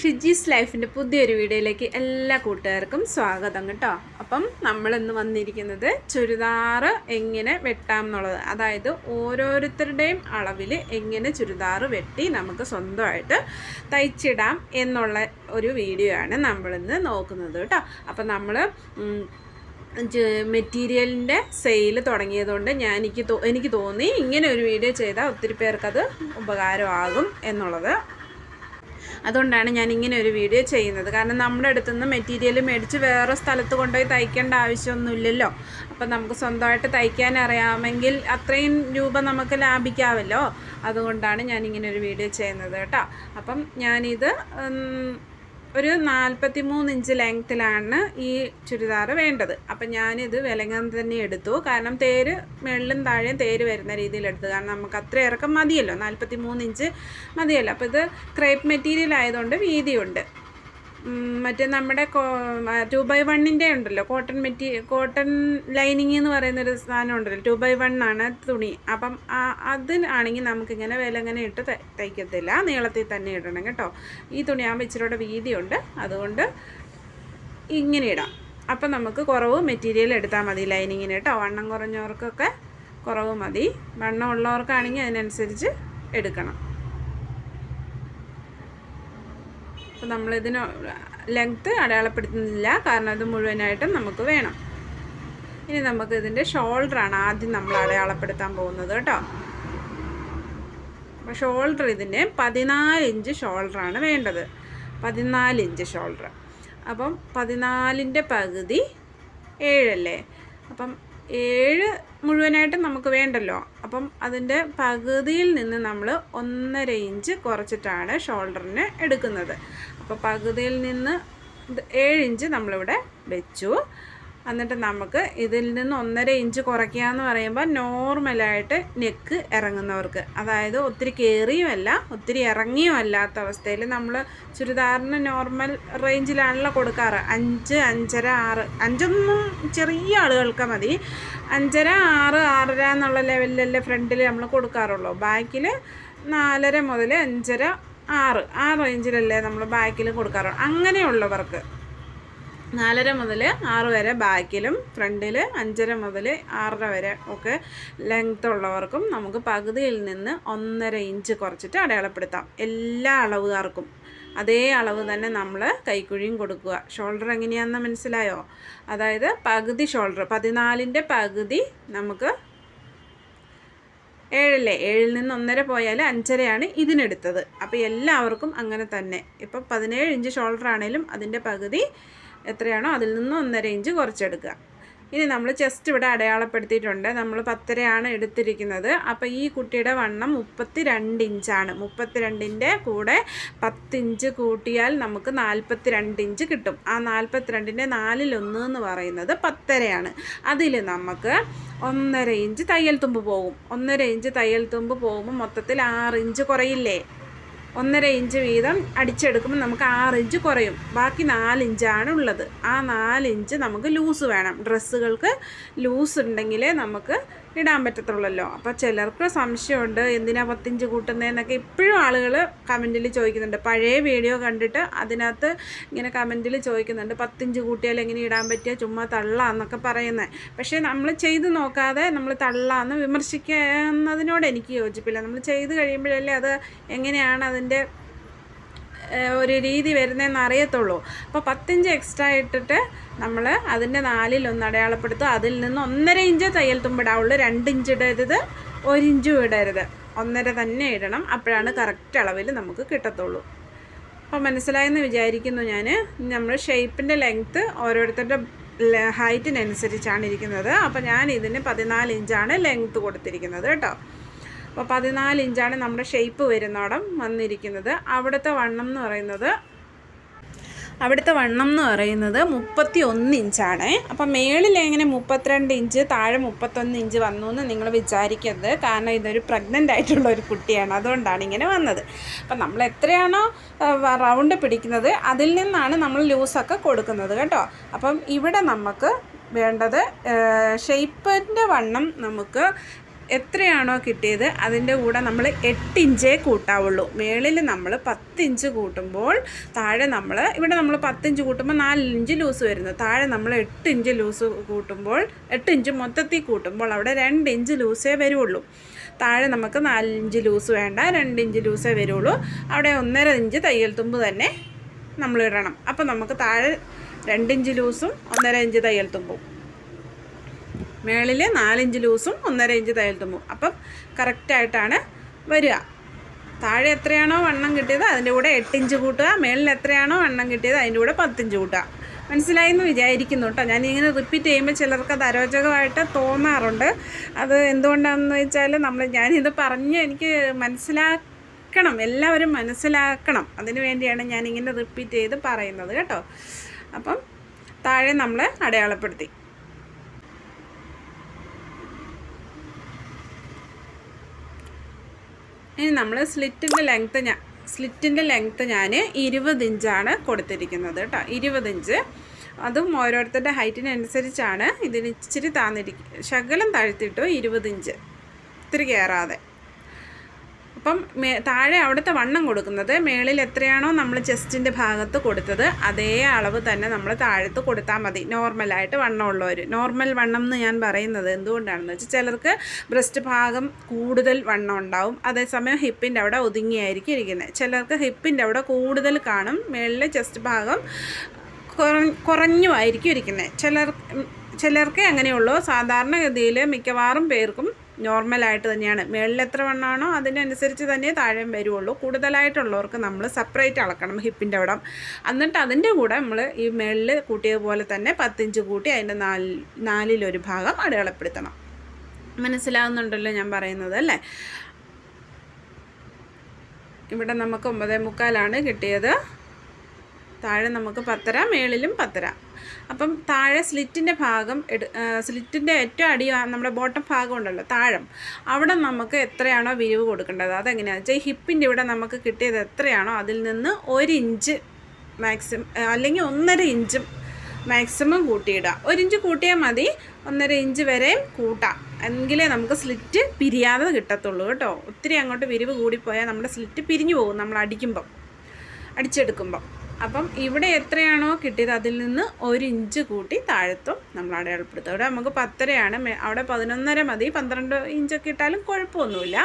ഷിജീസ് ലൈഫിന്റെ പുതിയൊരു വീഡിയോയിലേക്ക് എല്ലാ കൂട്ടുകാർക്കും സ്വാഗതം കേട്ടോ. അപ്പം നമ്മളിന്ന് വന്നിരിക്കുന്നത് ചുരിദാർ എങ്ങനെ വെട്ടാം എന്നുള്ളത്. അതായത് ഓരോരുത്തരുടെയും അളവിൽ എങ്ങനെ ചുരിദാർ വെട്ടി നമുക്ക് സ്വന്തമായിട്ട് തയ്ച്ചിടാം എന്നുള്ള ഒരു വീഡിയോ ആണ് നമ്മളിന്ന് നോക്കുന്നത് കേട്ടോ. അപ്പം നമ്മൾ മെറ്റീരിയലിന്റെ സെയിൽ തുടങ്ങിയതുകൊണ്ട് ഞാൻ എനിക്ക് എനിക്ക് തോന്നി ഇങ്ങനെ ഒരു വീഡിയോ ചെയ്താൽ ഒത്തിരി പേർക്കത് ഉപകാരമാകും എന്നുള്ളത് അതുകൊണ്ടാണ് ഞാൻ ഇങ്ങനെ ഒരു വീഡിയോ ചെയ്യുന്നത്. കാരണം നമ്മുടെ അടുത്തുനിന്ന് മെറ്റീരിയൽ മേടിച്ച് വേറെ സ്ഥലത്ത് കൊണ്ടുപോയി തയ്ക്കേണ്ട ആവശ്യമൊന്നുമില്ലല്ലോ. അപ്പം നമുക്ക് സ്വന്തമായിട്ട് തയ്ക്കാൻ അറിയാമെങ്കിൽ അത്രയും രൂപ നമുക്ക് ലാഭിക്കാമല്ലോ അതുകൊണ്ടാണ് ഞാൻ ഇങ്ങനെ ഒരു വീഡിയോ ചെയ്യുന്നത് കേട്ടോ. അപ്പം ഞാനിത് ഒരു നാൽപ്പത്തി മൂന്ന് ഇഞ്ച് ലെങ്ത്തിലാണ് ഈ ചുരിദാർ വേണ്ടത്. അപ്പം ഞാനിത് വിലങ്ങൻ തന്നെ എടുത്തു. കാരണം തേര് മുകളിലും താഴെയും തേര് വരുന്ന രീതിയിൽ എടുത്തു. കാരണം നമുക്ക് അത്ര ഇറക്കം മതിയല്ലോ. നാൽപ്പത്തി മൂന്ന് ഇഞ്ച് മതിയല്ലോ. അപ്പോൾ ഇത് ക്രേപ്പ് മെറ്റീരിയൽ ആയതുകൊണ്ട് വീതിയുണ്ട്. മറ്റേ നമ്മുടെ ടു ബൈ വണ്ണിന്റെ ഉണ്ടല്ലോ കോട്ടൺ മെറ്റീ കോട്ടൺ ലൈനിങ് എന്ന് പറയുന്നൊരു സാധനം ഉണ്ടല്ലോ ടു ബൈ വൺ ആണ് തുണി. അപ്പം അതിനാണെങ്കിൽ നമുക്കിങ്ങനെ വില ഇങ്ങനെ ഇട്ട് തയ്- തയ്ക്കത്തില്ല. നീളത്തിൽ തന്നെ ഇടണം കേട്ടോ. ഈ തുണിയാകുമ്പോൾ ഇച്ചിരിയുടെ വീതിയുണ്ട്. അതുകൊണ്ട് ഇങ്ങനെ ഇടാം. അപ്പം നമുക്ക് കുറവ് മെറ്റീരിയൽ എടുത്താൽ മതി ലൈനിങ്ങിന് കേട്ടോ. വണ്ണം കുറഞ്ഞവർക്കൊക്കെ കുറവ് മതി. വണ്ണം ഉള്ളവർക്കാണെങ്കിൽ അതിനനുസരിച്ച് എടുക്കണം. അപ്പോൾ നമ്മളിതിന് ലെങ്ത്ത് അടയാളപ്പെടുത്തുന്നില്ല. കാരണം ഇത് മുഴുവനായിട്ടും നമുക്ക് വേണം. ഇനി നമുക്ക് ഇതിന്റെ ഷോൾഡറാണ് ആദ്യം നമ്മൾ അടയാളപ്പെടുത്താൻ പോകുന്നത് കേട്ടോ. അപ്പോൾ ഷോൾഡർ ഇതിന്റെ പതിനാല് ഇഞ്ച് ഷോൾഡറാണ് വേണ്ടത്. പതിനാല് ഇഞ്ച് ഷോൾഡർ അപ്പം പതിനാലിന്റെ പകുതി ഏഴല്ലേ അപ്പം ഏഴ് മുഴുവനായിട്ട് നമുക്ക് വേണ്ടല്ലോ. അപ്പം അതിന്റെ പകുതിയിൽ നിന്ന് നമ്മൾ ഒന്നര ഇഞ്ച് കുറച്ചിട്ടാണ് ഷോൾഡറിന് എടുക്കുന്നത്. അപ്പോൾ പകുതിയിൽ നിന്ന് ഏഴ് ഇഞ്ച് നമ്മളിവിടെ വെച്ചു. എന്നിട്ട് നമുക്ക് ഇതിൽ നിന്ന് ഒന്നര ഇഞ്ച് കുറയ്ക്കുക എന്ന് പറയുമ്പോൾ നോർമലായിട്ട് നെക്ക് ഇറങ്ങുന്നവർക്ക് അതായത് ഒത്തിരി കയറിയുമല്ല ഒത്തിരി ഇറങ്ങിയും അല്ലാത്ത അവസ്ഥയിൽ നമ്മൾ ചുരിദാറിന് നോർമൽ റേഞ്ചിലാണല്ലോ കൊടുക്കാറ്. അഞ്ച് അഞ്ചര ആറ് അഞ്ചൊന്നും ചെറിയ ആളുകൾക്ക് മതി. അഞ്ചര ആറ് ആറര എന്നുള്ള ലെവലിലല്ലേ ഫ്രണ്ടിൽ നമ്മൾ കൊടുക്കാറുള്ളൂ. ബാക്കിൽ നാലര മുതൽ അഞ്ചര ആറ് ആ റേഞ്ചിലല്ലേ നമ്മൾ ബാക്കിൽ കൊടുക്കാറുള്ളൂ അങ്ങനെയുള്ളവർക്ക് നാലര മുതൽ ആറ് വരെ ബാക്കിലും ഫ്രണ്ടിൽ അഞ്ചര മുതൽ ആറര വരെ ഒക്കെ ലെങ്ത് ഉള്ളവർക്കും നമുക്ക് പകുതിയിൽ നിന്ന് ഒന്നര ഇഞ്ച് കുറച്ചിട്ട് അടയാളപ്പെടുത്താം. എല്ലാ അളവുകാർക്കും. അതേ അളവ് തന്നെ നമ്മൾ കൈക്കുഴിയും കൊടുക്കുക. ഷോൾഡർ എങ്ങനെയാണെന്ന് മനസ്സിലായോ? അതായത് പകുതി ഷോൾഡർ പതിനാലിന്റെ പകുതി നമുക്ക് ഏഴല്ലേ? ഏഴിൽ നിന്ന് ഒന്നര പോയാൽ അഞ്ചരയാണ് ഇതിനെടുത്തത്. അപ്പോൾ എല്ലാവർക്കും അങ്ങനെ തന്നെ. ഇപ്പം പതിനേഴ് ഇഞ്ച് ഷോൾഡർ ആണെങ്കിലും അതിന്റെ പകുതി എത്രയാണോ അതിൽ നിന്ന് ഒന്നര ഇഞ്ച് കുറച്ചെടുക്കുക. ഇനി നമ്മൾ ചെസ്റ്റ് ഇവിടെ അടയാളപ്പെടുത്തിയിട്ടുണ്ട്. നമ്മൾ പത്തരയാണ് എടുത്തിരിക്കുന്നത്. അപ്പോൾ ഈ കുട്ടിയുടെ വണ്ണം മുപ്പത്തി രണ്ട് ഇഞ്ചാണ് മുപ്പത്തി രണ്ടിന്റെ കൂടെ പത്തിഞ്ച് കൂട്ടിയാൽ നമുക്ക് നാൽപ്പത്തി രണ്ട് ഇഞ്ച് കിട്ടും. ആ നാൽപ്പത്തി രണ്ടിന്റെ നാലിലൊന്ന് എന്ന് പറയുന്നത് പത്തരയാണ്. അതിൽ നമുക്ക് ഒന്നര ഇഞ്ച് തയ്യൽ തുമ്പ് പോകും. ഒന്നര ഇഞ്ച് തയ്യൽ തുമ്പ് പോകുമ്പോൾ മൊത്തത്തിൽ ആറ് ഇഞ്ച് കുറയില്ലേ? ഒന്നര ഇഞ്ച് വീതം അടിച്ചെടുക്കുമ്പോൾ നമുക്ക് ആറ് ഇഞ്ച് കുറയും. ബാക്കി നാലിഞ്ചാണ് ഉള്ളത്. ആ നാലിഞ്ച് നമുക്ക് ലൂസ് വേണം. ഡ്രസ്സുകൾക്ക് ലൂസ് ഉണ്ടെങ്കിലേ നമുക്ക് ഇടാൻ പറ്റത്തുള്ളല്ലോ. അപ്പോൾ ചിലർക്ക് സംശയമുണ്ട് എന്തിനാ പത്തിഞ്ച് കൂട്ടുന്നതെന്നൊക്കെ ഇപ്പോഴും ആളുകൾ കമന്റിൽ ചോദിക്കുന്നുണ്ട്. പഴയ വീഡിയോ കണ്ടിട്ട് അതിനകത്ത് ഇങ്ങനെ കമന്റിൽ ചോദിക്കുന്നുണ്ട് പത്തിഞ്ച് കൂട്ടിയാൽ എങ്ങനെ ഇടാൻ പറ്റിയ ചുമ്മാ തള്ളാന്നൊക്കെ പറയുന്നത് പക്ഷേ നമ്മൾ ചെയ്ത് നോക്കാതെ നമ്മൾ തള്ളാന്ന് വിമർശിക്കുന്നതിനോട് എനിക്ക് യോജിപ്പില്ല. നമ്മൾ ചെയ്ത് കഴിയുമ്പോഴല്ലേ അത് എങ്ങനെയാണ് അതിന്റെ ഒരു രീതി വരുന്നതെന്ന് അറിയത്തുള്ളൂ. അപ്പോൾ പത്തിഞ്ച് എക്സ്ട്രാ ഇട്ടിട്ട് നമ്മൾ അതിന്റെ നാലിൽ ഒന്ന് അടയാളപ്പെടുത്തും അതിൽ നിന്ന് ഒന്നര ഇഞ്ച് തയ്യൽ തുമ്പിടാവുള്ളൂ. രണ്ട് ഇഞ്ച് ഇടരുത് ഒരു ഇഞ്ചും ഇടരുത്. ഒന്നര തന്നെ ഇടണം. അപ്പോഴാണ് കറക്റ്റ് അളവിൽ നമുക്ക് കിട്ടത്തുള്ളൂ. അപ്പോൾ മനസ്സിലായെന്ന് വിചാരിക്കുന്നു ഞാൻ നമ്മൾ ഷേപ്പിന്റെ ലെങ്ത്ത് ഓരോരുത്തരുടെ ഹൈറ്റിനനുസരിച്ചാണ് ഇരിക്കുന്നത്. അപ്പോൾ ഞാൻ ഇതിന് പതിനാല് ഇഞ്ചാണ് ലെങ്ത്ത് കൊടുത്തിരിക്കുന്നത് കേട്ടോ. അപ്പോൾ പതിനാല് ഇഞ്ചാണ് നമ്മുടെ ഷേപ്പ് വരുന്നോടം വന്നിരിക്കുന്നത്. അവിടുത്തെ വണ്ണം എന്ന് പറയുന്നത് അവിടുത്തെ വണ്ണം എന്ന് പറയുന്നത് മുപ്പത്തി ഒന്ന് ഇഞ്ചാണ്. അപ്പം മേളിൽ എങ്ങനെ മുപ്പത്തിരണ്ട് ഇഞ്ച് താഴെ മുപ്പത്തൊന്ന് ഇഞ്ച് വന്നു എന്ന് നിങ്ങൾ വിചാരിക്കരുത്. കാരണം ഇതൊരു പ്രഗ്നന്റ് ആയിട്ടുള്ള ഒരു കുട്ടിയാണ്. അതുകൊണ്ടാണ് ഇങ്ങനെ വന്നത്. അപ്പം നമ്മൾ എത്രയാണോ റൗണ്ട് പിടിക്കുന്നത് അതിൽ നിന്നാണ് നമ്മൾ ലൂസൊക്കെ കൊടുക്കുന്നത് കേട്ടോ. അപ്പം ഇവിടെ നമുക്ക് വേണ്ടത് ഷെയ്പ്പിന്റെ വണ്ണം നമുക്ക് എത്രയാണോ കിട്ടിയത് അതിന്റെ കൂടെ നമ്മൾ എട്ട് ഇഞ്ചേ കൂട്ടാവുള്ളൂ. മേളിൽ നമ്മൾ പത്ത് ഇഞ്ച് കൂട്ടുമ്പോൾ താഴെ നമ്മൾ ഇവിടെ നമ്മൾ പത്ത് ഇഞ്ച് കൂട്ടുമ്പോൾ നാല് ഇഞ്ച് ലൂസ് വരുന്നു. താഴെ നമ്മൾ എട്ട് ഇഞ്ച് ലൂസ് കൂട്ടുമ്പോൾ എട്ട് ഇഞ്ച് മൊത്തത്തിൽ കൂട്ടുമ്പോൾ അവിടെ രണ്ട് ഇഞ്ച് ലൂസേ വരുള്ളൂ. താഴെ നമുക്ക് നാലിഞ്ച് ലൂസ് വേണ്ട രണ്ട് ഇഞ്ച് ലൂസേ വരുള്ളൂ. അവിടെ ഒന്നര ഇഞ്ച് തയ്യൽ തുമ്പ് തന്നെ നമ്മൾ ഇടണം. അപ്പോൾ നമുക്ക് താഴെ രണ്ടിഞ്ച് ലൂസും ഒന്നര ഇഞ്ച് തയ്യൽ തുമ്പും. മേളിൽ നാലിഞ്ച് ലൂസും ഒന്നര ഇഞ്ച് തയ്യൽ തുമ്പും. അപ്പം കറക്റ്റായിട്ടാണ് വരിക. താഴെ എത്രയാണോ വണ്ണം കിട്ടിയത് അതിന്റെ കൂടെ എട്ടിഞ്ച് കൂട്ടുക. മേളിൽ എത്രയാണോ വണ്ണം കിട്ടിയത് അതിന്റെ കൂടെ പത്തിഞ്ച് കൂട്ടുക. മനസ്സിലായി എന്ന് വിചാരിക്കുന്നു കേട്ടോ. ഞാനിങ്ങനെ റിപ്പീറ്റ് ചെയ്യുമ്പോൾ ചിലർക്ക് അത് അരോചകമായിട്ട് തോന്നാറുണ്ട്. അത് എന്തുകൊണ്ടാണെന്ന് വെച്ചാൽ നമ്മൾ ഞാനിത് പറഞ്ഞ് എനിക്ക് മനസ്സിലാക്കണം. എല്ലാവരും മനസ്സിലാക്കണം. അതിന് വേണ്ടിയാണ് ഞാനിങ്ങനെ റിപ്പീറ്റ് ചെയ്ത് പറയുന്നത് കേട്ടോ. അപ്പം താഴെ നമ്മൾ അടയാളപ്പെടുത്തി. ഇനി നമ്മൾ സ്ലിറ്റിന്റെ ലെങ്ത്ത് ഞാൻ സ്ലിറ്റിന്റെ ലെങ്ത്ത് ഞാൻ ഇരുപത് ഇഞ്ചാണ് കൊടുത്തിരിക്കുന്നത് കേട്ടോ. ഇരുപത് ഇഞ്ച്. അതും ഓരോരുത്തരുടെ ഹൈറ്റിനനുസരിച്ചാണ് ഇതിന് ഇച്ചിരി താന്നിരിക്കും ശകലം താഴ്ത്തിയിട്ടു ഇരുപത് ഇഞ്ച്. ഇത്തിരി കയറാതെ അപ്പം താഴെ അവിടുത്തെ വണ്ണം കൊടുക്കുന്നത് മേളിൽ എത്രയാണോ നമ്മൾ ചെസ്റ്റിന്റെ ഭാഗത്ത് കൊടുത്തത് അതേ അളവ് തന്നെ നമ്മൾ താഴത്ത് കൊടുത്താൽ മതി. നോർമലായിട്ട് വണ്ണമുള്ളവർ. നോർമൽ വണ്ണം എന്ന് ഞാൻ പറയുന്നത് എന്തുകൊണ്ടാണെന്ന് വെച്ചാൽ ചിലർക്ക് ബ്രസ്റ്റ് ഭാഗം കൂടുതൽ വണ്ണം ഉണ്ടാവും. അതേസമയം ഹിപ്പിന്റെ അവിടെ ഒതുങ്ങിയായിരിക്കും ഇരിക്കുന്നത്. ചിലർക്ക് ഹിപ്പിന്റെ അവിടെ കൂടുതൽ കാണും. മേളിലെ ചെസ്റ്റ് ഭാഗം കുറഞ്ഞുമായിരിക്കും ഇരിക്കുന്നത്. ചിലർ ചിലർക്കേ അങ്ങനെയുള്ളൂ. സാധാരണഗതിയിൽ മിക്കവാറും പേർക്കും നോർമലായിട്ട് തന്നെയാണ്. മേളിൽ എത്ര വണ്ണമാണോ അതിനനുസരിച്ച് തന്നെ താഴെ വരുള്ളൂ കൂടുതലായിട്ടുള്ളവർക്ക് നമ്മൾ സെപ്പറേറ്റ് അളക്കണം ഹിപ്പിന്റെ അവിടം. എന്നിട്ട് അതിന്റെ കൂടെ നമ്മൾ ഈ മേളിൽ കൂട്ടിയതുപോലെ തന്നെ പത്തിഞ്ച് കൂട്ടി അതിന്റെ നാല് നാലിലൊരു ഭാഗം അടയാളപ്പെടുത്തണം. മനസ്സിലാവുന്നുണ്ടല്ലോ ഞാൻ പറയുന്നത് അല്ലേ? ഇവിടെ നമുക്ക് ഒമ്പതേ മുക്കാലാണ് കിട്ടിയത്. താഴെ നമുക്ക് പത്തര മേളിലും പത്തര. അപ്പം താഴെ സ്ലിറ്റിന്റെ ഭാഗം എടു സ്ലിറ്റിന്റെ ഏറ്റവും അടി നമ്മുടെ ബോട്ടം ഭാഗം ഉണ്ടല്ലോ താഴം. അവിടെ നമുക്ക് എത്രയാണോ വിരിവ് കൊടുക്കേണ്ടത്? അതെങ്ങനെയാണെന്ന് വെച്ചാൽ ഹിപ്പിന്റെ ഇവിടെ നമുക്ക് കിട്ടിയത് എത്രയാണോ അതിൽ നിന്ന് ഒരു ഇഞ്ച് മാക്സിമം അല്ലെങ്കിൽ ഒന്നര ഇഞ്ചും മാക്സിമം കൂട്ടിയിടുക. ഒരു ഇഞ്ച് കൂട്ടിയാൽ മതി ഒന്നര ഇഞ്ച് വരെയും കൂട്ടാം. എങ്കിലേ നമുക്ക് സ്ലിറ്റ് പിരിയാതെ കിട്ടത്തുള്ളൂ കേട്ടോ. ഒത്തിരി അങ്ങോട്ട് വിരിവ് കൂടിപ്പോയാൽ നമ്മുടെ സ്ലിറ്റ് പിരിഞ്ഞു പോകും നമ്മൾ അടിക്കുമ്പം അടിച്ചെടുക്കുമ്പം. അപ്പം ഇവിടെ എത്രയാണോ കിട്ടിയത് അതിൽ നിന്ന് ഒരു ഇഞ്ച് കൂട്ടി താഴത്തും നമ്മൾ അടയാളപ്പെടുത്തും അവിടെ നമുക്ക് പത്തരയാണ്. അവിടെ പതിനൊന്നര മതി. പന്ത്രണ്ട് ഇഞ്ചൊക്കെ ഇട്ടാലും കുഴപ്പമൊന്നുമില്ല.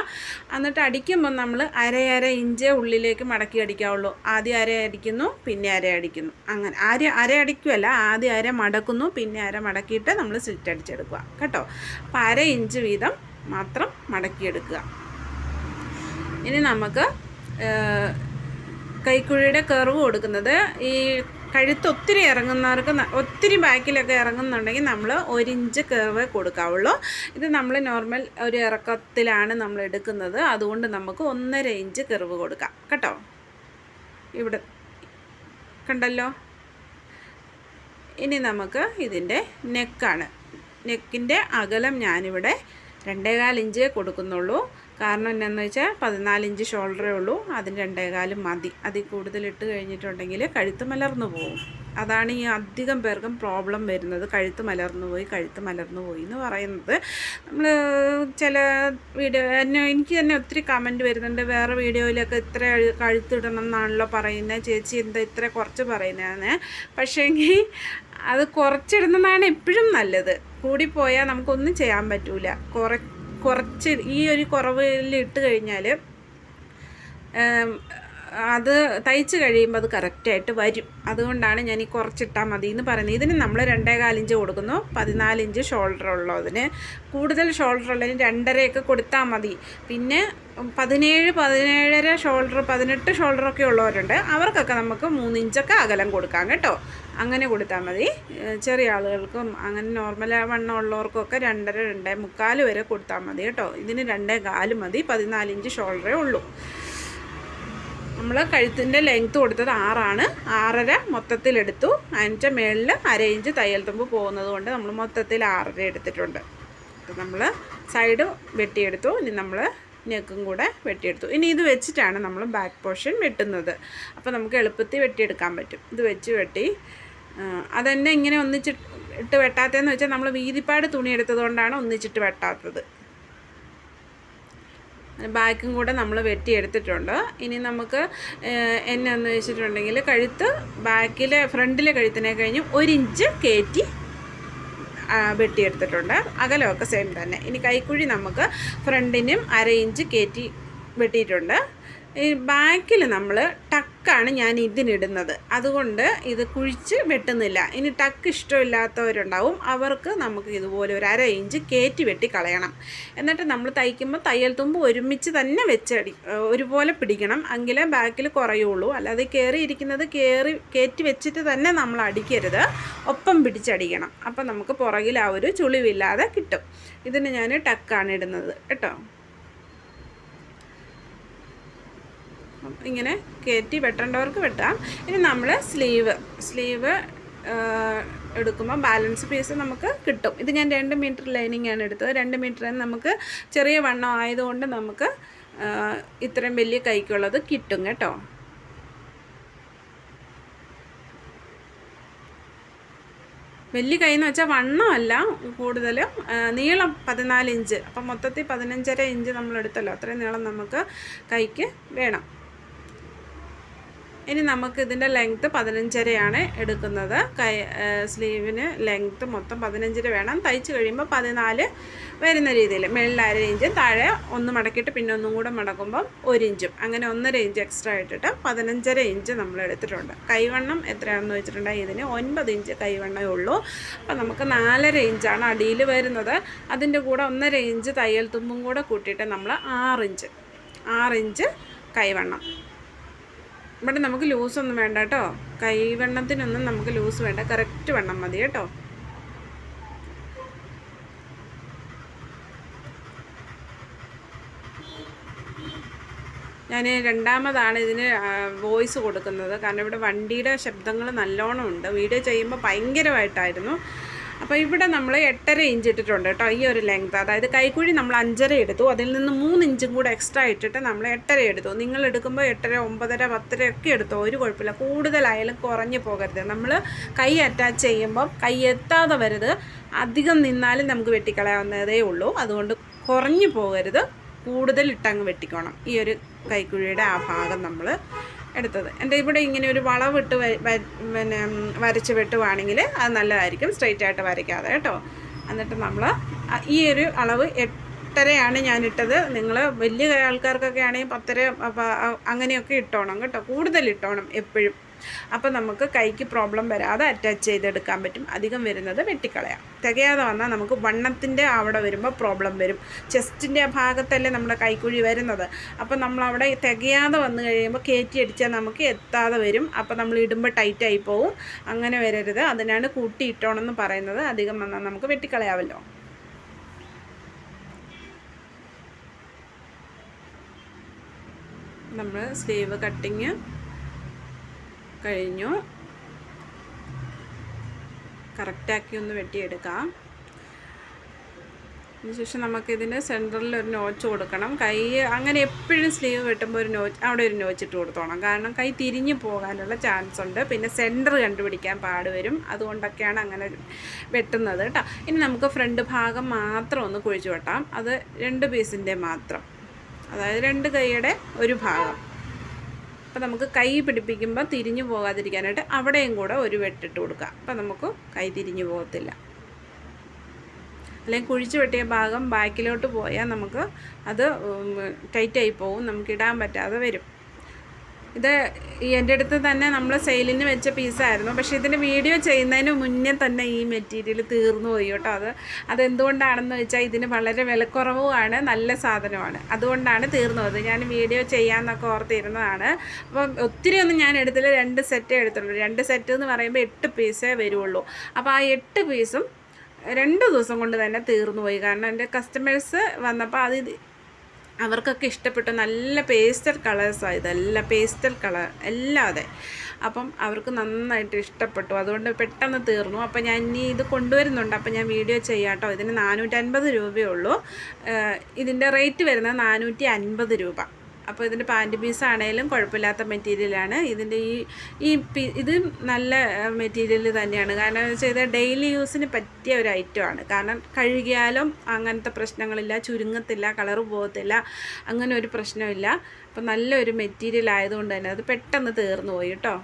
എന്നിട്ട് അടിക്കുമ്പോൾ നമ്മൾ അരയര ഇഞ്ച് ഉള്ളിലേക്ക് മടക്കി അടിക്കാവുള്ളൂ. ആദ്യം അര അടിക്കുന്നു പിന്നെ അര അടിക്കുന്നു. അങ്ങനെ. അര അര അടിക്കുമല്ല ആദ്യം അര മടക്കുന്നു പിന്നെ അര മടക്കിയിട്ട് നമ്മൾ സ്ലിറ്റ് അടിച്ചെടുക്കുക. കേട്ടോ? അപ്പോൾ അര ഇഞ്ച് വീതം മാത്രം മടക്കിയെടുക്കുക. ഇനി നമുക്ക് കൈക്കുഴിയുടെ കർവ് കൊടുക്കുന്നത്. ഈ കഴുത്ത് ഒത്തിരി ഇറങ്ങുന്നവർക്ക് ഒത്തിരി ബാക്കിലൊക്കെ ഇറങ്ങുന്നുണ്ടെങ്കിൽ നമ്മൾ ഒരു ഇഞ്ച് കർവ് കൊടുക്കാവുള്ളൂ. ഇത് നമ്മൾ നോർമൽ ഒരു ഇറക്കത്തിലാണ് നമ്മൾ എടുക്കുന്നത്. അതുകൊണ്ട് നമുക്ക് ഒന്നര ഇഞ്ച് കർവ് കൊടുക്കാം. കേട്ടോ? ഇവിടെ കണ്ടല്ലോ? ഇനി നമുക്ക് ഇതിന്റെ നെക്കാണ്. നെക്കിന്റെ അകലം ഞാനിവിടെ രണ്ടേകാൽ ഇഞ്ചേ കൊടുക്കുന്നുള്ളൂ. കാരണം എന്നാന്ന് വെച്ചാൽ പതിനാല് ഇഞ്ച് ഷോൾഡറേ ഉള്ളൂ. അതിന് രണ്ടേകാലും മതി. അതിൽ കൂടുതൽ ഇട്ട് കഴിഞ്ഞിട്ടുണ്ടെങ്കിൽ കഴുത്ത് മലർന്നു പോകും അതാണ് ഈ അധികം പേർക്കും പ്രോബ്ലം വരുന്നത്. കഴുത്ത് മലർന്നു പോയി കഴുത്ത് മലർന്നു പോയി എന്ന് പറയുന്നത്. നമ്മൾ ചില വീഡിയോ എന്നെ എനിക്ക് തന്നെ ഒത്തിരി കമന്റ് വരുന്നുണ്ട്. വേറെ വീഡിയോയിലൊക്കെ ഇത്ര കഴുത്തിടണം എന്നാണല്ലോ പറയുന്നത് ചേച്ചി എന്താ ഇത്ര കുറച്ച് പറയുന്നതെന്ന് പക്ഷേങ്കിൽ അത് കുറച്ചിടുന്നതാണ് എപ്പോഴും നല്ലത്. കൂടിപ്പോയാൽ നമുക്കൊന്നും ചെയ്യാൻ പറ്റൂല. കുറ കുറച്ച് ഈ ഒരു കുറവിൽ ഇട്ട് കഴിഞ്ഞാൽ അത് തയ്ച്ച് കഴിയുമ്പോൾ അത് കറക്റ്റായിട്ട് വരും. അതുകൊണ്ടാണ് ഞാൻ ഈ കുറച്ചിട്ടാൽ മതി എന്ന് പറയുന്നത്. ഇതിന് നമ്മൾ രണ്ടേ കാലിഞ്ച് കൊടുക്കുന്നു. പതിനാലിഞ്ച് ഷോൾഡർ ഉള്ളതിന്. കൂടുതൽ ഷോൾഡർ ഉള്ളതിന് രണ്ടരയൊക്കെ കൊടുത്താൽ മതി. പിന്നെ പതിനേഴ് പതിനേഴര ഷോൾഡർ പതിനെട്ട് ഷോൾഡറൊക്കെ ഉള്ളവരുണ്ട്. അവർക്കൊക്കെ നമുക്ക് മൂന്നിഞ്ചൊക്കെ അകലം കൊടുക്കാം കേട്ടോ. അങ്ങനെ കൊടുത്താൽ മതി. ചെറിയ ആളുകൾക്കും അങ്ങനെ നോർമൽ വണ്ണം ഉള്ളവർക്കൊക്കെ രണ്ടര രണ്ടേ മുക്കാൽ വരെ കൊടുത്താൽ മതി കേട്ടോ. ഇതിന് രണ്ടേ കാൽ മതി പതിനാലിഞ്ച് ഷോൾഡറേ ഉള്ളൂ. നമ്മൾ കഴുത്തിന്റെ ലെങ്ത്ത് കൊടുത്തത് ആറാണ്. ആറര മൊത്തത്തിലെടുത്തു. അതിന്റെ മേളിൽ അര ഇഞ്ച് തയ്യൽ തുമ്പ് പോകുന്നത് കൊണ്ട് നമ്മൾ മൊത്തത്തിൽ ആറര എടുത്തിട്ടുണ്ട്. അപ്പം നമ്മൾ സൈഡ് വെട്ടിയെടുത്തു. ഇനി നമ്മൾ നെക്കും കൂടെ വെട്ടിയെടുത്തു. ഇനി ഇത് വെച്ചിട്ടാണ് നമ്മൾ ബാക്ക് പോർഷൻ വെട്ടുന്നത്. അപ്പോൾ നമുക്ക് എളുപ്പത്തിൽ വെട്ടിയെടുക്കാൻ പറ്റും. ഇത് വെച്ച് വെട്ടി അതെന്നെ ഇങ്ങനെ ഒന്നിച്ചിട്ട് വെട്ടാത്തതെന്ന് വെച്ചാൽ നമ്മൾ വീതിപ്പാട് തുണി എടുത്തതുകൊണ്ടാണ് ഒന്നിച്ചിട്ട് വെട്ടാത്തത്. ബാക്കും കൂടെ നമ്മൾ വെട്ടിയെടുത്തിട്ടുണ്ട് ഇനി നമുക്ക് എന്നെ എന്ന് വെച്ചിട്ടുണ്ടെങ്കിൽ കഴുത്ത് ബാക്കിലെ ഫ്രണ്ടിലെ കഴുത്തിനെ കഴിഞ്ഞ് ഒരു ഇഞ്ച് കയറ്റി വെട്ടിയെടുത്തിട്ടുണ്ട്. അകലമൊക്കെ സെയിം തന്നെ. ഇനി കൈക്കുഴി നമുക്ക് ഫ്രണ്ടിനും അര ഇഞ്ച് കയറ്റി വെട്ടിയിട്ടുണ്ട്. ഈ ബാക്കിൽ നമ്മൾ ടക്കാണ് ഞാൻ ഇതിനിടുന്നത്. അതുകൊണ്ട് ഇത് കുഴിച്ച് വെട്ടുന്നില്ല. ഇനി ടക്ക് ഇഷ്ടമില്ലാത്തവരുണ്ടാവും. അവർക്ക് നമുക്ക് ഇതുപോലെ ഒരു അര ഇഞ്ച് കയറ്റി വെട്ടി കളയണം. എന്നിട്ട് നമ്മൾ തയ്ക്കുമ്പോൾ തയ്യൽ തുമ്പ് ഒരുമിച്ച് തന്നെ വെച്ചടി ഒരുപോലെ പിടിക്കണം. എങ്കിലേ ബാക്കിൽ കുറയുള്ളൂ. അല്ലാതെ കയറിയിരിക്കുന്നത് കയറി കയറ്റി വെച്ചിട്ട് തന്നെ നമ്മൾ അടിക്കരുത്. ഒപ്പം പിടിച്ചടിക്കണം. അപ്പം നമുക്ക് പുറകിൽ ആ ഒരു ചുളിവില്ലാതെ കിട്ടും. ഇതിന് ഞാൻ ടക്കാണ് ഇടുന്നത്. കേട്ടോ? ഇങ്ങനെ കയറ്റി വെട്ടേണ്ടവർക്ക് വെട്ടാം. ഇനി നമ്മൾ സ്ലീവ് സ്ലീവ് എടുക്കുമ്പോൾ ബാലൻസ് പീസ് നമുക്ക് കിട്ടും. ഇത് ഞാൻ രണ്ട് മീറ്റർ ലൈനിങ് ആണ് എടുത്തത്. രണ്ട് മീറ്റർ നമുക്ക് ചെറിയ വണ്ണം ആയതുകൊണ്ട് നമുക്ക് ഇത്രയും വലിയ കൈക്കുള്ളത് കിട്ടും കേട്ടോ. വലിയ കൈ എന്ന് വെച്ചാൽ വണ്ണമല്ല കൂടുതലും നീളം പതിനാല് ഇഞ്ച്. അപ്പം മൊത്തത്തിൽ പതിനഞ്ചര ഇഞ്ച് നമ്മൾ എടുത്തല്ലോ. അത്രയും നീളം നമുക്ക് കൈക്ക് വേണം. ഇനി നമുക്ക് ഇതിന്റെ ലെങ്ത്ത് പതിനഞ്ചരയാണ് എടുക്കുന്നത്. കൈ സ്ലീവിന് ലെങ്ത്ത് മൊത്തം പതിനഞ്ചര വേണം. തയ്ച്ച് കഴിയുമ്പോൾ പതിനാല് വരുന്ന രീതിയിൽ. മേളിൽ അര ഇഞ്ചും താഴെ ഒന്ന് മടക്കിയിട്ട് പിന്നെ ഒന്നും കൂടെ മടക്കുമ്പം ഒരു ഇഞ്ചും അങ്ങനെ ഒന്നര ഇഞ്ച് എക്സ്ട്രാ ഇട്ടിട്ട് പതിനഞ്ചര ഇഞ്ച് നമ്മൾ എടുത്തിട്ടുണ്ട്. കൈവണ്ണം എത്രയാണെന്ന് വെച്ചിട്ടുണ്ടെങ്കിൽ ഇതിന് ഒൻപത് ഇഞ്ച് കൈവണ്ണേ ഉള്ളൂ. അപ്പം നമുക്ക് നാലര ഇഞ്ചാണ് അടിയിൽ വരുന്നത്. അതിന്റെ കൂടെ ഒന്നര ഇഞ്ച് തയ്യൽ തുമ്പും കൂടെ കൂട്ടിയിട്ട് നമ്മൾ ആറിഞ്ച് ആറിഞ്ച് കൈവണ്ണം. ഇവിടെ നമുക്ക് ലൂസൊന്നും വേണ്ട കേട്ടോ. കൈവെണ്ണത്തിനൊന്നും നമുക്ക് ലൂസ് വേണ്ട. കറക്റ്റ് വെണ്ണം മതി കേട്ടോ. ഞാൻ രണ്ടാമതാണ് ഇതിന് വോയിസ് കൊടുക്കുന്നത്. കാരണം ഇവിടെ വണ്ടിയുടെ ശബ്ദങ്ങൾ നല്ലോണം ഉണ്ട്. വീഡിയോ ചെയ്യുമ്പോൾ ഭയങ്കരമായിട്ടായിരുന്നു. അപ്പോൾ ഇവിടെ നമ്മൾ എട്ടര ഇഞ്ച് ഇട്ടിട്ടുണ്ട് കേട്ടോ ഈ ഒരു ലെങ്ത് അതായത് കൈക്കുഴി നമ്മൾ അഞ്ചര എടുത്തു. അതിൽ നിന്ന് മൂന്ന് ഇഞ്ചും കൂടെ എക്സ്ട്രാ ഇട്ടിട്ട് നമ്മൾ എട്ടര എടുത്തു. നിങ്ങൾ എടുക്കുമ്പോൾ എട്ടര ഒമ്പതര പത്തര ഒക്കെ എടുത്തോ ഒരു കുഴപ്പമില്ല. കൂടുതലായാലും കുറഞ്ഞു പോകരുത്. നമ്മൾ കൈ അറ്റാച്ച് ചെയ്യുമ്പം കൈ എത്താതെ വരുത് അധികം നിന്നാലും നമുക്ക് വെട്ടിക്കളയാവുന്നതേ ഉള്ളൂ. അതുകൊണ്ട് കുറഞ്ഞു പോകരുത്. കൂടുതൽ ഇട്ടങ്ങ് വെട്ടിക്കോണം. ഈ ഒരു കൈക്കുഴിയുടെ ആ ഭാഗം നമ്മൾ എടുത്തത്. എന്റെ ഇവിടെ ഇങ്ങനെ ഒരു വളവിട്ട് പിന്നെ വരച്ച് വെട്ടുവാണെങ്കിൽ അത് നല്ലതായിരിക്കും. സ്ട്രെയിറ്റ് ആയിട്ട് വരയ്ക്കാതെ കേട്ടോ. എന്നിട്ട് നമ്മൾ ഈ ഒരു അളവ് എട്ടരയാണ് ഞാൻ ഇട്ടത്. നിങ്ങൾ വലിയ ആൾക്കാർക്കൊക്കെ ആണെങ്കിൽ പത്തര അങ്ങനെയൊക്കെ ഇട്ടോണം കേട്ടോ. കൂടുതൽ ഇട്ടോണം എപ്പോഴും. അപ്പോൾ നമുക്ക് കൈക്ക് പ്രോബ്ലം വരാതെ അറ്റാച്ച് ചെയ്തെടുക്കാൻ പറ്റും. അധികം വരുന്നത് വെട്ടിക്കളയാം. തികയാതെ വന്നാൽ നമുക്ക് വണ്ണത്തിന്റെ അവിടെ വരുമ്പോൾ പ്രോബ്ലം വരും. ചെസ്റ്റിന്റെ ആ ഭാഗത്തല്ലേ നമ്മുടെ കൈക്കുഴി വരുന്നത്. അപ്പോൾ നമ്മളവിടെ തികയാതെ വന്നു കഴിയുമ്പോൾ കയറ്റി അടിച്ചാൽ നമുക്ക് എത്താതെ വരും. അപ്പോൾ നമ്മൾ ഇടുമ്പോൾ ടൈറ്റായി പോവും. അങ്ങനെ വരരുത്. അതിനാണ് കൂട്ടിയിട്ടോണമെന്ന് പറയുന്നത്. അധികം വന്നാൽ നമുക്ക് വെട്ടിക്കളയാമല്ലോ നമ്മൾ സ്ലീവ് കട്ടിങ് കഴിഞ്ഞു. കറക്റ്റാക്കി ഒന്ന് വെട്ടിയെടുക്കാം. അതിനുശേഷം നമുക്കിതിന് സെന്ററിൽ ഒരു നോച്ച് കൊടുക്കണം. കൈ അങ്ങനെ എപ്പോഴും സ്ലീവ് വെട്ടുമ്പോൾ ഒരു നോച്ച് അവിടെ ഒരു നോച്ച് ഇട്ട് കൊടുത്തോണം. കാരണം കൈ തിരിഞ്ഞു പോകാനുള്ള ചാൻസ് ഉണ്ട്. പിന്നെ സെന്റർ കണ്ടുപിടിക്കാൻ പാടുവരും അതുകൊണ്ടൊക്കെയാണ് അങ്ങനെ വെട്ടുന്നത് കേട്ടോ. ഇനി നമുക്ക് ഫ്രണ്ട് ഭാഗം മാത്രം ഒന്ന് കുഴിച്ചു വെട്ടാം. അത് രണ്ട് പീസിന്റെ മാത്രം. അതായത് രണ്ട് കൈയുടെ ഒരു ഭാഗം. അപ്പോൾ നമുക്ക് കൈ പിടിപ്പിക്കുമ്പോൾ തിരിഞ്ഞു പോകാതിരിക്കാനായിട്ട് അവിടെയും കൂടെ ഒരു വെട്ടിട്ട് കൊടുക്കുക അപ്പോൾ നമുക്ക് കൈ തിരിഞ്ഞു പോകത്തില്ല. അല്ലെങ്കിൽ കുഴിച്ച് വെട്ടിയ ഭാഗം ബാക്കിലോട്ട് പോയാൽ നമുക്ക് അത് ടൈറ്റായി പോകും നമുക്ക് ഇടാൻ പറ്റാതെ വരും. ഇത് എന്റെ അടുത്ത് തന്നെ നമ്മൾ സെയിലിന് വെച്ച പീസായിരുന്നു പക്ഷേ ഇതിന്റെ വീഡിയോ ചെയ്യുന്നതിന് മുന്നേ തന്നെ ഈ മെറ്റീരിയൽ തീർന്നു പോയി കേട്ടോ അത്. അതെന്തുകൊണ്ടാണെന്ന് വെച്ചാൽ ഇതിന് വളരെ വിലക്കുറവുമാണ് നല്ല സാധനമാണ്. അതുകൊണ്ടാണ് തീർന്നു പോയത്. ഞാൻ വീഡിയോ ചെയ്യാമെന്നൊക്കെ ഓർത്തിരുന്നതാണ്. അപ്പം ഒത്തിരി ഒന്നും ഞാൻ എടുത്തില്ല. രണ്ട് സെറ്റേ എടുത്തുള്ളൂ. രണ്ട് സെറ്റ് എന്ന് പറയുമ്പോൾ എട്ട് പീസേ വരുള്ളൂ. അപ്പോൾ ആ എട്ട് പീസും രണ്ട് ദിവസം കൊണ്ട് തന്നെ തീർന്നു പോയി. കാരണം എന്റെ കസ്റ്റമേഴ്സ് വന്നപ്പോൾ അത് അവർക്കൊക്കെ ഇഷ്ടപ്പെട്ട നല്ല പേസ്റ്റൽ കളേഴ്സാണ് ഇതെല്ലാം പേസ്റ്റൽ കളർ അല്ലാതെ അപ്പം അവർക്ക് നന്നായിട്ട് ഇഷ്ടപ്പെട്ടു. അതുകൊണ്ട് പെട്ടെന്ന് തീർന്നു. അപ്പം ഞാൻ ഇനി ഇത് കൊണ്ടുവരുന്നുണ്ട്. അപ്പം ഞാൻ വീഡിയോ ചെയ്യാട്ടോ. ഇതിന് നാനൂറ്റൻപത് രൂപയേ ഉള്ളൂ. ഇതിന്റെ റേറ്റ് വരുന്നത് നാനൂറ്റി അൻപത് രൂപ. അപ്പോൾ ഇതിന്റെ പാന്റ് പീസ് ആണെങ്കിലും കുഴപ്പമില്ലാത്ത മെറ്റീരിയലാണ് ഇതിന്റെ ഈ ഈ ഇത് നല്ല മെറ്റീരിയൽ തന്നെയാണ്. കാരണം എന്ന് വെച്ചാൽ ഇത് ഡെയിലി യൂസിന് പറ്റിയ ഒരു ഐറ്റമാണ് കാരണം കഴുകിയാലും അങ്ങനത്തെ പ്രശ്നങ്ങളില്ല ചുരുങ്ങത്തില്ല കളറ് പോകത്തില്ല അങ്ങനെ ഒരു പ്രശ്നമില്ല. അപ്പോൾ നല്ലൊരു മെറ്റീരിയൽ ആയതുകൊണ്ട് തന്നെ അത് പെട്ടെന്ന് തീർന്നു പോയി കേട്ടോ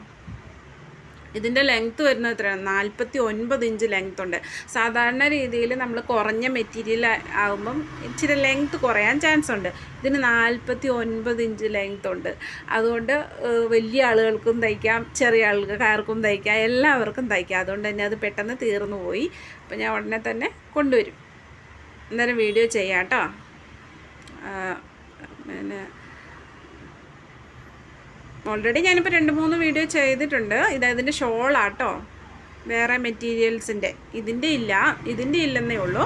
ഇതിന്റെ ലെങ്ത്ത് വരുന്നത് എത്രയാണ്? നാൽപ്പത്തി ഒൻപത് ഇഞ്ച് ലെങ്ത് ഉണ്ട്. സാധാരണ രീതിയിൽ നമ്മൾ കുറഞ്ഞ മെറ്റീരിയൽ ആകുമ്പം ഇച്ചിരി ലെങ്ത്ത് കുറയാൻ ചാൻസ് ഉണ്ട്. ഇതിന് നാൽപ്പത്തി ഒൻപത് ഇഞ്ച് ലെങ്ത് ഉണ്ട്. അതുകൊണ്ട് വലിയ ആളുകൾക്കും തയ്ക്കാം ചെറിയ ആൾക്കാർക്കും തയ്ക്കാം എല്ലാവർക്കും തയ്ക്കാം. അതുകൊണ്ട് തന്നെ അത് പെട്ടെന്ന് തീർന്നു പോയി. അപ്പോൾ ഞാൻ ഉടനെ തന്നെ കൊണ്ടുവരും. അന്നേരം വീഡിയോ ചെയ്യാം കേട്ടോ പിന്നെ ഓൾറെഡി ഞാനിപ്പോൾ രണ്ട് മൂന്ന് വീഡിയോ ചെയ്തിട്ടുണ്ട്. ഇത് അതിന്റെ ഷോളാട്ടോ. വേറെ മെറ്റീരിയൽസിന്റെ ഇതിന്റെ ഇല്ല. ഇതിന്റെ ഇല്ലെന്നേ ഉള്ളൂ.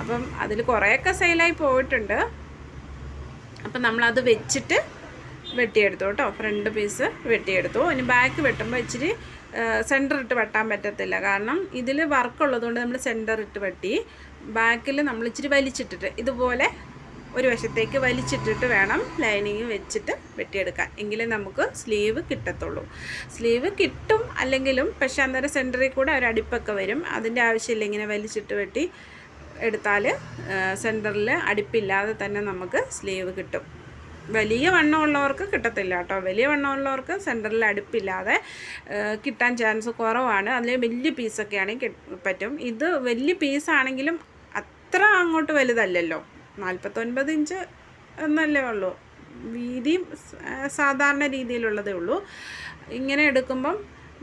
അപ്പം അതിൽ കുറേയൊക്കെ സെയിലായി പോയിട്ടുണ്ട്. അപ്പം നമ്മളത് വെച്ചിട്ട് വെട്ടിയെടുത്തു കേട്ടോ. ഫ്രണ്ട് പീസ് വെട്ടിയെടുത്തു. ഇനി ബാക്ക് വെട്ടുമ്പോൾ ഇച്ചിരി സെന്റർ ഇട്ട് വെട്ടാൻ പറ്റത്തില്ല. കാരണം ഇതിൽ വർക്കുള്ളതുകൊണ്ട് നമ്മൾ സെന്റർ ഇട്ട് വെട്ടി. ബാക്കിൽ നമ്മൾ ഇച്ചിരി വലിച്ചിട്ടിട്ട് ഇതുപോലെ ഒരു വശത്തേക്ക് വലിച്ചിട്ടിട്ട് വേണം ലൈനിങ് വെച്ചിട്ട് വെട്ടിയെടുക്കാൻ. എങ്കിലേ നമുക്ക് സ്ലീവ് കിട്ടത്തുള്ളൂ. സ്ലീവ് കിട്ടും അല്ലെങ്കിലും പക്ഷെ അന്നേരം സെന്ററിൽ കൂടെ ഒരു അടിപ്പൊക്കെ വരും. അതിന്റെ ആവശ്യമില്ല ഇങ്ങനെ വലിച്ചിട്ട് വെട്ടി എടുത്താൽ സെന്ററിൽ അടിപ്പില്ലാതെ തന്നെ നമുക്ക് സ്ലീവ് കിട്ടും. വലിയ വണ്ണമുള്ളവർക്ക് കിട്ടത്തില്ല കേട്ടോ. വലിയ വണ്ണമുള്ളവർക്ക് സെന്ററിൽ അടുപ്പില്ലാതെ കിട്ടാൻ ചാൻസ് കുറവാണ്. അതിൽ വലിയ പീസൊക്കെ ആണെങ്കിൽ പറ്റും. ഇത് വലിയ പീസാണെങ്കിലും അത്ര അങ്ങോട്ട് വലുതല്ലല്ലോ. നാൽപ്പത്തൊൻപത് ഇഞ്ച് എന്നല്ലേ ഉള്ളൂ. വീതിയും സാധാരണ രീതിയിലുള്ളതേ ഉള്ളൂ. ഇങ്ങനെ എടുക്കുമ്പം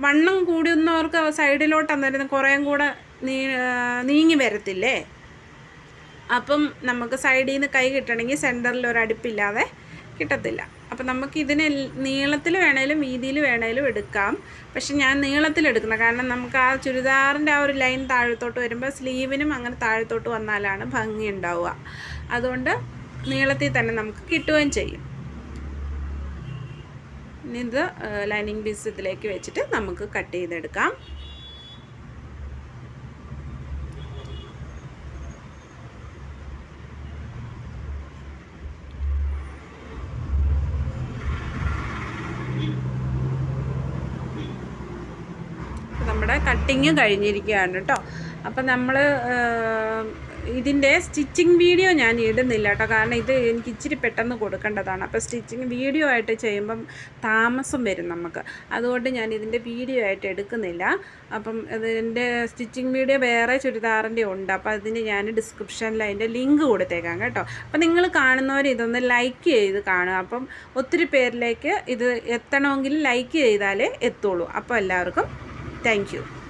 വണ്ണം കൂടുന്നവർക്ക് സൈഡിലോട്ട് അന്നേരം കുറേയും കൂടെ നീങ്ങി വരത്തില്ലേ? അപ്പം നമുക്ക് സൈഡിൽ നിന്ന് കൈ കിട്ടണമെങ്കിൽ സെന്ററിൽ ഒരു അടുപ്പില്ലാതെ കിട്ടത്തില്ല. അപ്പം നമുക്ക് ഇതിനെ നീളത്തിൽ വേണേലും വീതിയിൽ വേണേലും എടുക്കാം. പക്ഷെ ഞാൻ നീളത്തിൽ എടുക്കണം. കാരണം നമുക്ക് ആ ചുരിദാറിന്റെ ആ ഒരു ലൈൻ താഴത്തോട്ട് വരുമ്പോൾ സ്ലീവിനും അങ്ങനെ താഴത്തോട്ട് വന്നാലാണ് ഭംഗി ഉണ്ടാവുക. അതുകൊണ്ട് നീളത്തിൽ തന്നെ നമുക്ക് കിട്ടുകയും ചെയ്യും. ഇനി ഇത് ലൈനിങ് പീസ് ഇതിലേക്ക് വെച്ചിട്ട് നമുക്ക് കട്ട് ചെയ്തെടുക്കാം. നമ്മുടെ കട്ടിങ് കഴിഞ്ഞിരിക്കുകയാണ് കേട്ടോ. അപ്പം നമ്മൾ ഇതിന്റെ സ്റ്റിച്ചിങ് വീഡിയോ ഞാൻ ഇടുന്നില്ല കേട്ടോ. കാരണം ഇത് എനിക്ക് ഇച്ചിരി പെട്ടെന്ന് കൊടുക്കേണ്ടതാണ്. അപ്പോൾ സ്റ്റിച്ചിങ് വീഡിയോ ആയിട്ട് ചെയ്യുമ്പം താമസം വരും നമുക്ക്. അതുകൊണ്ട് ഞാൻ ഇതിന്റെ വീഡിയോ ആയിട്ട് എടുക്കുന്നില്ല. അപ്പം ഇതിന്റെ സ്റ്റിച്ചിങ് വീഡിയോ വേറെ ചുരിദാറിന്റെ ഉണ്ട്. അപ്പോൾ അതിന് ഞാൻ ഡിസ്ക്രിപ്ഷനിൽ അതിന്റെ ലിങ്ക് കൊടുത്തേക്കാം കേട്ടോ. അപ്പം നിങ്ങൾ കാണുന്നവർ ഇതൊന്ന് ലൈക്ക് ചെയ്ത് കാണുക. അപ്പം ഒത്തിരി പേരിലേക്ക് ഇത് എത്തണമെങ്കിൽ ലൈക്ക് ചെയ്താലേ എത്തുള്ളൂ. അപ്പോൾ എല്ലാവർക്കും Thank you.